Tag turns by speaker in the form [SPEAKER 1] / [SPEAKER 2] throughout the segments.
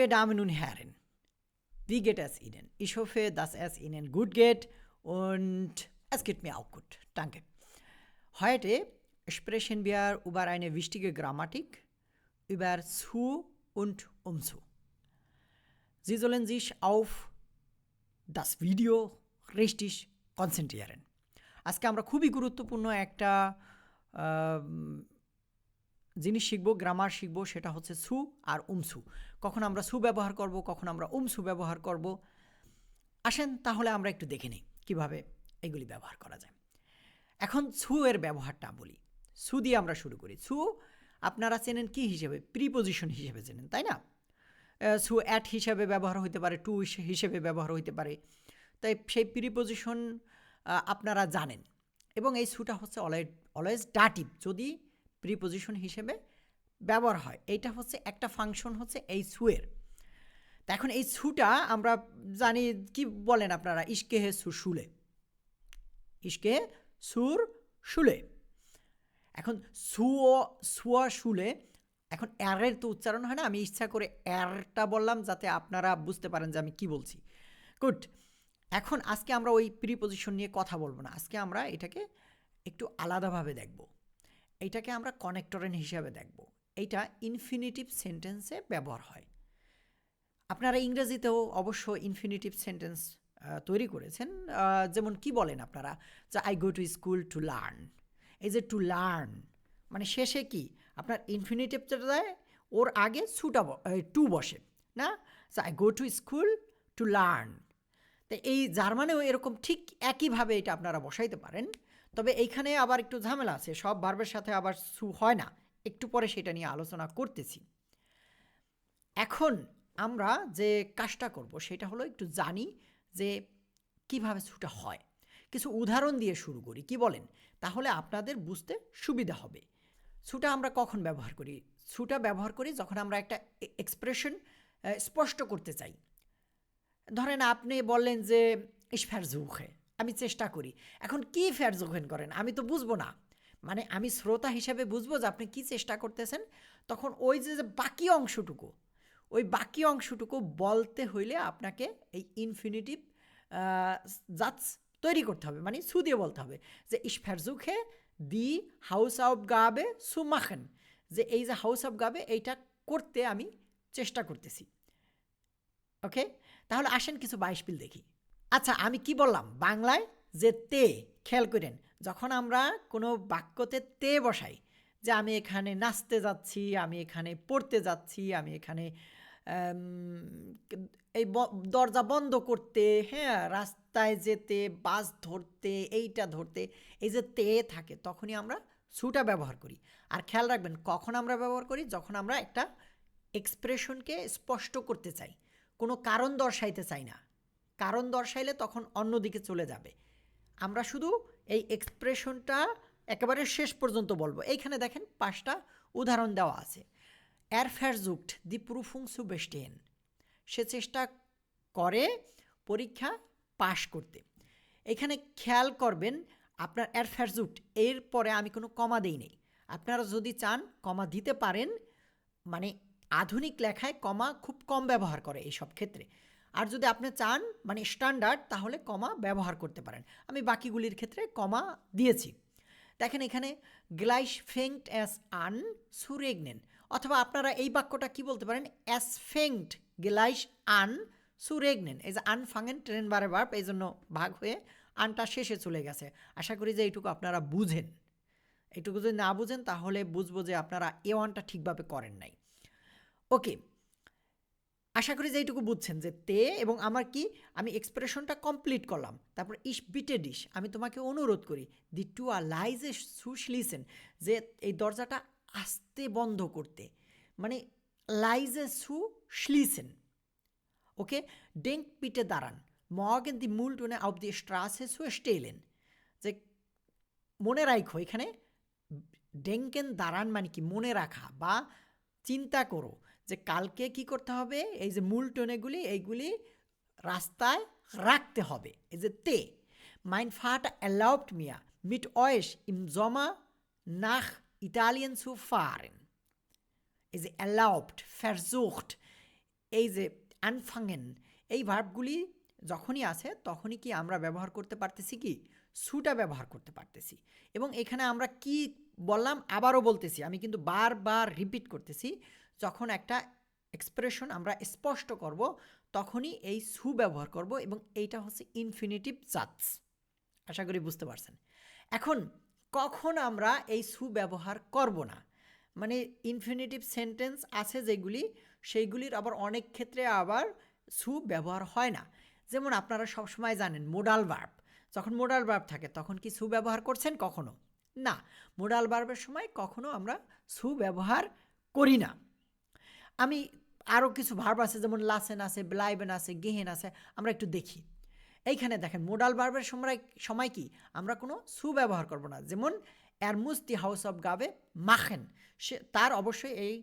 [SPEAKER 1] Liebe Damen und Herren, wie geht es Ihnen? Ich hoffe, dass es Ihnen gut geht und es geht mir auch gut. Danke. Heute sprechen wir über eine wichtige Grammatik, über zu und umzu. Sie sollen sich auf das Video richtig konzentrieren আজকে আমরা খুবই গুরুত্বপূর্ণ একটা জিনিস শিখবো grammar শিখবো সেটা হচ্ছে সু আর উমসু কখন আমরা সু ব্যবহার করব, কখন আমরা উমসু ব্যবহার করব। আসেন তাহলে আমরা একটু দেখে নিই কীভাবে এগুলি ব্যবহার করা যায়। এখন সু এর ব্যবহারটা বলি। সু দিয়ে আমরা শুরু করি। সু, আপনারা চেনেন কি হিসেবে? প্রিপোজিশন হিসেবে চেনেন, তাই না? সু অ্যাট হিসেবে ব্যবহার হইতে পারে, টু হিসেবে ব্যবহার হইতে পারে। তাই সেই প্রিপোজিশন আপনারা জানেন। এবং এই সুটা হচ্ছে অলওয়েজ অলওয়েজ ডাটিভ। যদি প্রিপোজিশন হিসেবে ব্যবহার হয়। এইটা হচ্ছে একটা ফাংশন হচ্ছে এই সুয়ের। তা এখন এই সুটা আমরা জানি কি বলেন আপনারা? ইস্কে হে সুর শুলে ইস্কে সুর শুলে এখন সুও, সুয়া শুলে এখন অ্যারের তো উচ্চারণ হয় না, আমি ইচ্ছা করে অ্যারটা বললাম যাতে আপনারা বুঝতে পারেন যে আমি কি বলছি। গুড এখন আজকে আমরা ওই প্রিপোজিশন নিয়ে কথা বলব না। আজকে আমরা এটাকে একটু আলাদাভাবে দেখব। এটাকে আমরা কনেক্টরেন হিসাবে দেখব। এইটা ইনফিনিটিভ সেন্টেন্সে ব্যবহার হয়। আপনারা ইংরেজিতেও অবশ্য ইনফিনিটিভ সেন্টেন্স তৈরি করেছেন। যেমন কি বলেন আপনারা? যে I go to school to learn এই যে টু লার্ন মানে শেষে কি? আপনার ইনফিনিটিভ দেয়, ওর আগে সুটা টু বসে, না? I go to school to learn তো এই জার্মানেও এরকম ঠিক একইভাবে এটা আপনারা বসাইতে পারেন। তবে এইখানে আবার একটু ঝামেলা আছে, সব ভার্বের সাথে আবার সু হয় না। একটু পরে সেটা নিয়ে আলোচনা করতেছি। এখন আমরা যে কাজটা করব সেটা হলো একটু জানি যে কীভাবে সুটা হয়। কিছু উদাহরণ দিয়ে শুরু করি, কি বলেন? তাহলে আপনাদের বুঝতে সুবিধা হবে। সুটা আমরা কখন ব্যবহার করি? সুটা ব্যবহার করি যখন আমরা একটা এক্সপ্রেশন স্পষ্ট করতে চাই। ধরেন আপনি বললেন যে ইস ফ্যারজুখে আমি চেষ্টা করি। এখন কি ফ্যারজুখেন করেন? আমি তো বুঝব না। মানে আমি শ্রোতা হিসেবে বুঝব যে আপনি কি চেষ্টা করতেছেন, তখন ওই যে বাকি অংশটুকু, ওই বাকি অংশটুকু বলতে হইলে আপনাকে এই ইনফিনিটিভ জাতস তৈরি করতে হবে মানে সু দিয়ে বলতে হবে যে ইস ফ্যারজুখে দি হাউস অফ গাবে সুমাখেন যে এই যে হাউস অফ গাবে এইটা করতে আমি চেষ্টা করতেছি। ওকে? তাহলে আসেন কিছু বাইশ পিল দেখি। আচ্ছা আমি কি বললাম? বাংলায় যে তে, খেয়াল করেন যখন আমরা কোনো বাক্যতে তে বসাই যে আমি এখানে নাচতে যাচ্ছি, আমি এখানে পড়তে যাচ্ছি, আমি এখানে এই দরজা বন্ধ করতে হ্যাঁ রাস্তায় যেতে, বাস ধরতে, এইটা ধরতে, এই যে তে থাকে তখনই আমরা সুটা ব্যবহার করি। আর খেয়াল রাখবেন কখন আমরা ব্যবহার করি? যখন আমরা একটা এক্সপ্রেশনকে স্পষ্ট করতে চাই, কোনো কারণ দর্শাইতে চাই না। কারণ দর্শাইলে তখন অন্যদিকে চলে যাবে। আমরা শুধু এই এক্সপ্রেশনটা একেবারে শেষ পর্যন্ত বলব। এইখানে দেখেন পাঁচটা উদাহরণ দেওয়া আছে। এর ফ্যারজুক্ট দি প্রুফুং সুবেস্টেন সে চেষ্টা করে পরীক্ষা পাশ করতে। এখানে খেয়াল করবেন, আপনার এর ফ্যারজুক্ট এর পরে আমি কোনো কমা দেই নেই। আপনারা যদি চান কমা দিতে পারেন মানে আধুনিক লেখায় কমা খুব কম ব্যবহার করে এই সব ক্ষেত্রে। আর যদি আপনি চান মানে স্ট্যান্ডার্ড তাহলে কমা ব্যবহার করতে পারেন। আমি বাকিগুলির ক্ষেত্রে কমা দিয়েছি। দেখেন এখানে, গ্লাইস ফেংট অ্যাস আন সুরেগনেন। অথবা আপনারা এই বাক্যটা কি বলতে পারেন? অ্যাস ফেংট গ্লাইস আন সুরেগনেন। এই যে আন ফাঙেন ট্রেন বারে বার্প এই জন্য ভাগ হয়ে আনটা শেষে চলে গেছে। আশা করি যে এইটুকু আপনারা বুঝেন। এইটুকু যদি না বুঝেন, তাহলে বুঝব যে আপনারা এ ওয়ানটা ঠিকভাবে করেন নাই। ওকে আশা করি যে এইটুকু বুঝছেন যে তে এবং আমার কি, আমি এক্সপ্রেশনটা কমপ্লিট করলাম। তারপর ইস বিটে ডিশ, আমি তোমাকে অনুরোধ করি, দি টু আর লাইজে সুশলিসেন যে এই দরজাটা আস্তে বন্ধ করতে। মানে লাইজে সু শ্লিসেন ওকে? ডেঙ্ক পিটে দাঁড়ান। মগেন দি মুলটুনে অফ দি স্ট্রাসে সু স্টেলেন। যে মনে রাখো এখানে ডেঙ্কেন দাঁড়ান মানে কি মনে রাখা বা চিন্তা করো। যে কালকে কি করতে হবে? এই যে মূল টোনেগুলি, এইগুলি রাস্তায় রাখতে হবে। এই যে তে মাইন ফাট অ্যালাউড মিয়া মিট অয়েস ইম জমা নাখ ইতালিয়ান সু ফারেন এই যে অ্যালাউড ফ্যারজুcht এই যে আনফাঙ্গেন এই ভার্বগুলি যখনই আছে, তখনই কি আমরা ব্যবহার করতে পারতেছি কি? সুটা ব্যবহার করতে পারতেছি। এবং এখানে আমরা কি বললাম? আবারও বলতেছি। আমি কিন্তু বারবার রিপিট করতেছি। যখন একটা এক্সপ্রেশন আমরা স্পষ্ট করব, তখনই এই সু ব্যবহার করব এবং এইটা হচ্ছে ইনফিনিটিভ জাতস আশা করি বুঝতে পারছেন। এখন কখন আমরা এই সু ব্যবহার করব না? মানে ইনফিনিটিভ সেন্টেন্স আছে যেগুলি, সেইগুলির আবার অনেক ক্ষেত্রে আবার সু ব্যবহার হয় না। যেমন আপনারা সবসময় জানেন মোডাল ভার্ব যখন মোডাল ভার্ব থাকে, তখন কি সু ব্যবহার করছেন কখনো? না। মোডাল ভার্বের সময় কখনো আমরা সু ব্যবহার করি না। আমি আরও কিছু ভার্ব আছে, যেমন লাসেন আছে, ব্লাইবেন আছে, গেহেন আছে, আমরা একটু দেখি। এইখানে দেখেন মোডাল ভার্বের সময় সময় কি? আমরা কোনো সু ব্যবহার করব না। যেমন অ্যারমুস দি হাউস অফ গাবে মাখেন। সে, তার অবশ্যই এই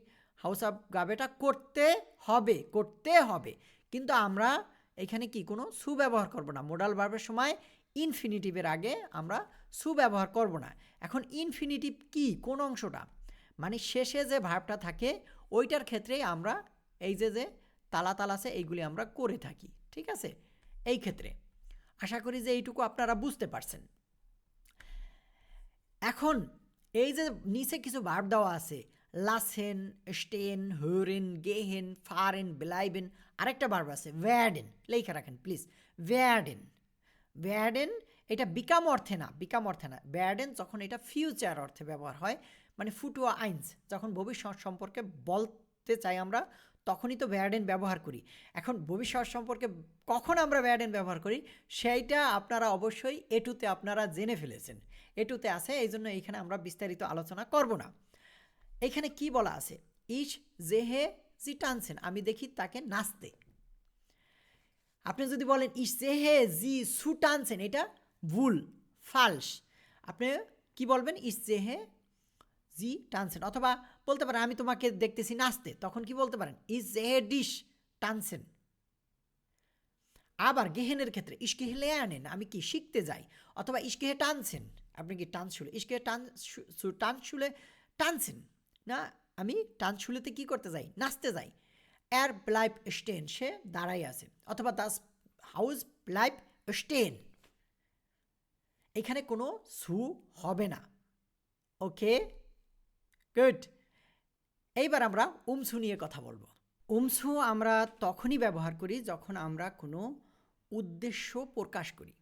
[SPEAKER 1] হাউস অফ গাবেটা করতে হবে করতে হবে। কিন্তু আমরা এখানে কি, কোনো সু ব্যবহার করব না। মোডাল ভার্বের সময় ইনফিনিটিভের আগে আমরা সু ব্যবহার করব না। এখন ইনফিনিটিভ কি? কোন অংশটা? মানে শেষে যে ভার্বটা থাকে ওইটার ক্ষেত্রেই আমরা এই যে যে তালা তালা আছে, এইগুলি আমরা করে থাকি, ঠিক আছে? এই ক্ষেত্রে। আশা করি যে এইটুকু আপনারা বুঝতে পারছেন। এখন এই যে নিচে কিছু ভার্ব দেওয়া আছে, লাসেন, স্টেন, হরেন, গেহেন, ফারেন, বেলাইবেন, আরেকটা ভার্ব আছে, ভ্যাডেন, লেখা রাখেন, প্লিজ। ভ্যাডেন। ভ্যাডেন এটা বিকাম অর্থে না, বিকাম অর্থে না। ব্যাডেন যখন এটা ফিউচার অর্থে ব্যবহার হয় মানে ফুটুয়া আইনস, যখন ভবিষ্যৎ সম্পর্কে বলতে চাই আমরা, তখনই তো ব্যাডেন ব্যবহার করি। এখন ভবিষ্যৎ সম্পর্কে কখন আমরা ব্যাডেন ব্যবহার করি, সেইটা আপনারা অবশ্যই এটুতে আপনারা জেনে ফেলেছেন। এটুতে আছে এই জন্য এইখানে আমরা বিস্তারিত আলোচনা করব না। এখানে কি বলা আছে? ইস জেহে জি টানছেন, আমি দেখি তাকে নাচতে। আপনি যদি বলেন ইস জেহে জি সু টানছেন, এটা ভুল, ফালস। আপনি কি বলবেন? ইস জেহে জি টানছেন। অথবা বলতে পারেন, আমি তোমাকে দেখতেছি নাচতে। তখন কি বলতে পারেন? ইস জেহে ডিশ। টানছেন। আবার গেহেনের ক্ষেত্রে ইস্কেহে লে আনেন, আমি কি শিখতে যাই? অথবা ইস্কেহে টানছেন। আপনি কি টান শুলে ইস্কেহে টান টান শুলে টানছেন। না, আমি টান শুলেতে কি করতে যাই? নাচতে যাই। এর ব্লাইফ স্টেন, সে দাঁড়াই আছে। অথবা দাস হাউস ব্লাইফ স্টেন। এখানে কোনো সু হবে না। ওকে? গুড এইবার আমরা উমসু নিয়ে কথা বলব। উমসু আমরা তখনই ব্যবহার করি যখন আমরা কোনো উদ্দেশ্য প্রকাশ করি।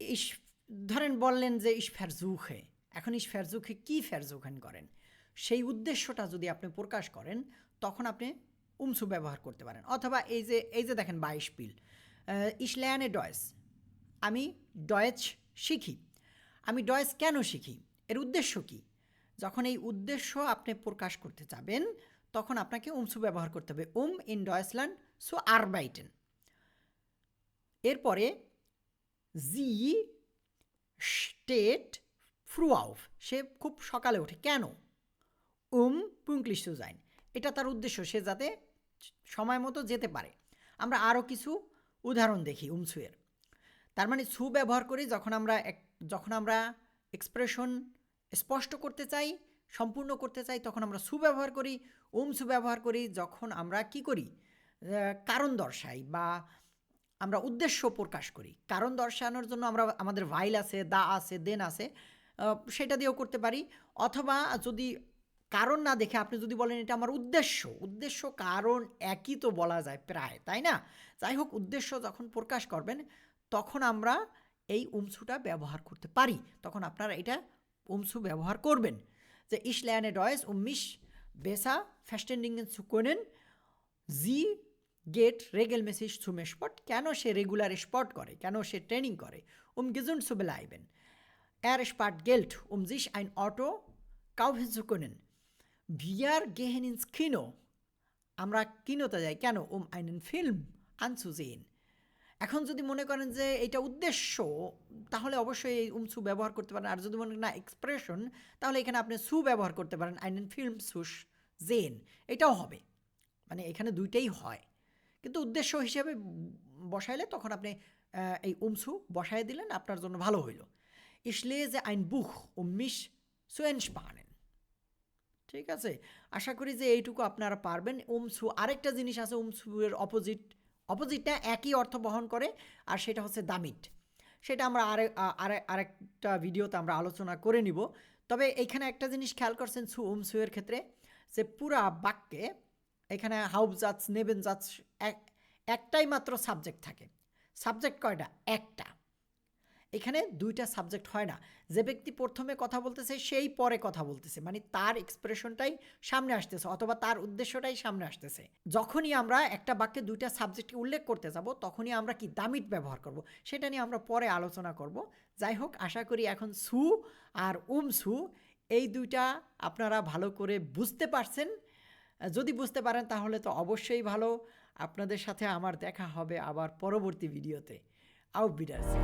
[SPEAKER 1] ইস, ধরেন বললেন যে ইস ফেরজুখে এখন ইস ফেরজুখে কী ফেরজুখান করেন? সেই উদ্দেশ্যটা যদি আপনি প্রকাশ করেন, তখন আপনি উমসু ব্যবহার করতে পারেন। অথবা এই যে এই যে দেখেন বাইশ পিল। ইসল্যানে ডয়েস। আমি ডয়েচ শিখি। আমি ডয়েস কেন শিখি? এর উদ্দেশ্য কি? যখন এই উদ্দেশ্য আপনি প্রকাশ করতে চাবেন তখন আপনাকে উমসু ব্যবহার করতে হবে। উম ইন ডয়েসল্যান্ড, সো আরবাইটেন এরপরে জি স্টেট ফ্রুআউফ সে খুব সকালে ওঠে। কেন? উম পুঙ্কলিশ যাইন এটা তার উদ্দেশ্য, সে যাতে সময় মতো যেতে পারে। আমরা আরও কিছু উদাহরণ দেখি উমসুয়ের। তার মানে সু ব্যবহার করি যখন আমরা যখন আমরা এক্সপ্রেশন স্পষ্ট করতে চাই, সম্পূর্ণ করতে চাই, তখন আমরা সু ব্যবহার করি। উম সু ব্যবহার করি যখন আমরা কি করি? কারণ দর্শাই বা আমরা উদ্দেশ্য প্রকাশ করি। কারণ দর্শানোর জন্য আমরা আমাদের ভাইল আছে, দা আছে, দেন আছে সেটা দিয়েও করতে পারি। অথবা যদি কারণ না দেখে আপনি যদি বলেন এটা আমার উদ্দেশ্য উদ্দেশ্য, কারণ একই তো বলা যায় প্রায়, তাই না? যাই হোক, উদ্দেশ্য যখন প্রকাশ করবেন, তখন আমরা এই উমসুটা ব্যবহার করতে পারি। তখন আপনারা এটা উমসু ব্যবহার করবেন। যে ইসল্যানে ডয়েস উমিশ বেসা ফ্যাস্টেন্ডিং zu können জি গেট রেগেল মেসেজ সুমে স্পট কেন সে রেগুলার স্পট করে? কেন সে ট্রেনিং করে? উম গেজুন্ড zu bleiben er spart Geld um sich ein Auto kaufen zu können। wir gehen ins Kino আমরা কিনোতে যাই। কেন? উম einen ফিল্ম anzusehen এখন যদি মনে করেন যে এটা উদ্দেশ্য, তাহলে অবশ্যই এই উমসু ব্যবহার করতে পারেন। আর যদি মনে না এক্সপ্রেশন তাহলে এখানে আপনি সু ব্যবহার করতে পারেন। আইনেন ফিল্ম সুস জেন এটাও হবে। মানে এখানে দুইটাই হয়। কিন্তু উদ্দেশ্য হিসেবে বসাইলে তখন আপনি এই উমসু বসাই দিলেন, আপনার জন্য ভালো হইল। ইসলে lese আইন um mich zu entspannen. ঠিক আছে? আশা করি যে এইটুকু আপনারা পারবেন। উমসু আরেকটা জিনিস আছে উমসু এর অপোজিট অপোজিটটা একই অর্থ বহন করে, আর সেটা হচ্ছে দামিট সেটা আমরা আরে আরেকটা ভিডিওতে আমরা আলোচনা করে নিব। তবে এইখানে একটা জিনিস খেয়াল করছেন সু, উম, সুয়ের ক্ষেত্রে, যে পুরা বাক্যে এখানে হাউব জাজ নেবেন জাজ এক- একটাই মাত্র সাবজেক্ট থাকে। সাবজেক্ট কয়টা? একটা। এখানে দুইটা সাবজেক্ট হয় না। যে ব্যক্তি প্রথমে কথা বলতেছে, সেই পরে কথা বলতেছে। মানে তার এক্সপ্রেশনটাই সামনে আসতেছে, অথবা তার উদ্দেশ্যটাই সামনে আসতেছে। যখনই আমরা একটা বাক্যে দুইটা সাবজেক্টকে উল্লেখ করতে যাব, তখনই আমরা কি দামিট ব্যবহার করব, সেটা নিয়ে আমরা পরে আলোচনা করব। যাই হোক, আশা করি এখন সু আর উম সু, এই দুইটা আপনারা ভালো করে বুঝতে পারছেন। যদি বুঝতে পারেন, তাহলে তো অবশ্যই ভালো। আপনাদের সাথে আমার দেখা হবে আবার পরবর্তী ভিডিওতে। আউ বিডার্সি